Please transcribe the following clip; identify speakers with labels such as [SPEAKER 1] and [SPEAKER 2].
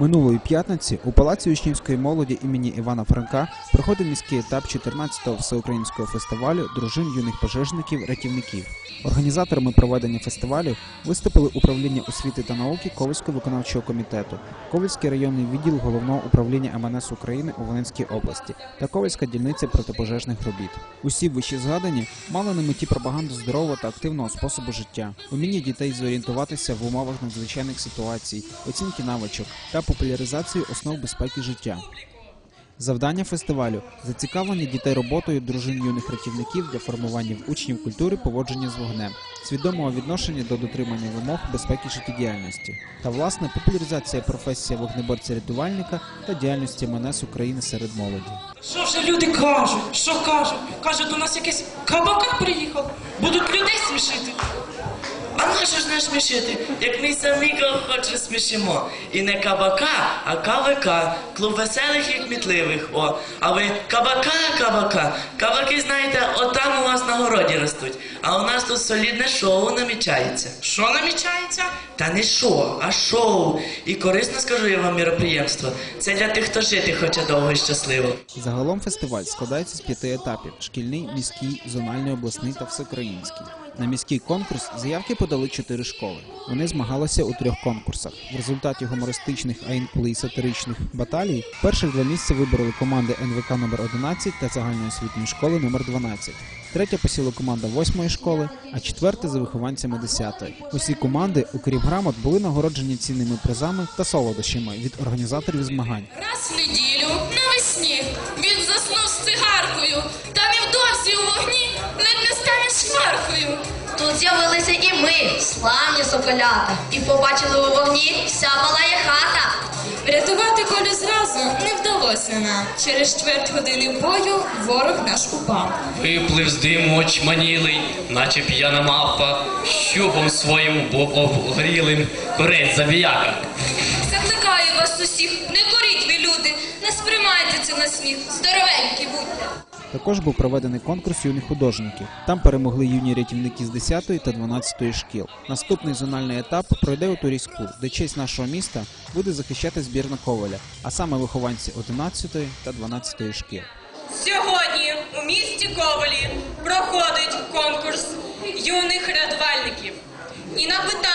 [SPEAKER 1] Минулої п'ятниці у Палаці учнівської молоді імені Івана Франка проходив міський етап 14-го всеукраїнського фестивалю дружин юних пожежників рятівників. Організаторами проведення фестивалю виступили управління освіти та науки Ковальського виконавчого комітету, Ковальський районний відділ головного управління МНС України у Волинській області та Ковальська дільниця протипожежних робіт. Усі вищі згадані мали на меті пропаганду здорового та активного способу життя, уміння дітей зорієнтуватися в умовах надзвичайних ситуацій, оцінки навичок та популяризацію основ безпеки життя. Завдання фестивалю зацікавлення дітей роботою дружин юних рятівників для формування в учнів культури поводження з вогнем, свідомого відношення до дотримання вимог безпеки життєдіяльності та власне популяризація професії вогнеборця-рятувальника та діяльності МНС України серед молоді.
[SPEAKER 2] Що вже люди кажуть? Що кажуть? Кажуть, у нас якийсь кабака приїхав. Будуть людей смішити.
[SPEAKER 3] Ж не смішити, як ми самі кого хоче смішимо. І не кабака, а КВК, клуб веселих і кмітливих. О, а ви кабака, кабака. Кабаки, знаєте, отам у вас на городі ростуть. А у нас тут солідне шоу намічається.
[SPEAKER 2] Що намічається?
[SPEAKER 3] Та не шоу, а шоу. І корисно скажу я вам міроприємство. Це для тих, хто жити хоче довго і щасливо.
[SPEAKER 1] Загалом фестиваль складається з п'яти етапів: шкільний, міський, зональний, обласний та всеукраїнський. На міський конкурс заявки подали чотири школи. Вони змагалися у трьох конкурсах. В результаті гумористичних, а інколи і сатиричних баталій перших два місця вибороли команди НВК номер 11 та загальноосвітньої школи номер 12. Третя посіла команда восьмої школи, а четверта за вихованцями 10-ї. Усі команди, окрім грамот, були нагороджені цінними призами та солодощами від організаторів змагань.
[SPEAKER 4] Раз
[SPEAKER 5] з'явилися і ми, славні соколята, і побачили у вогні вся палає хата.
[SPEAKER 4] Врятувати колю зразу не вдалося нам. Через чверть години бою ворог наш упав.
[SPEAKER 6] Виплив з диму очманілий, наче п'яна мавпа, щупом своїм обгорілим корець забіяка.
[SPEAKER 4] Закликаю вас усіх, не коріть ви люди, не сприймайте це на сміх, будьте.
[SPEAKER 1] Також був проведений конкурс юних художників. Там перемогли юні рятівники з 10 та 12 шкіл. Наступний зональний етап пройде у Турійську, де честь нашого міста буде захищати збірна Коваля, а саме вихованці 11 та 12 шкіл.
[SPEAKER 7] Сьогодні у місті Ковалі проходить конкурс юних рятувальників. І на питання,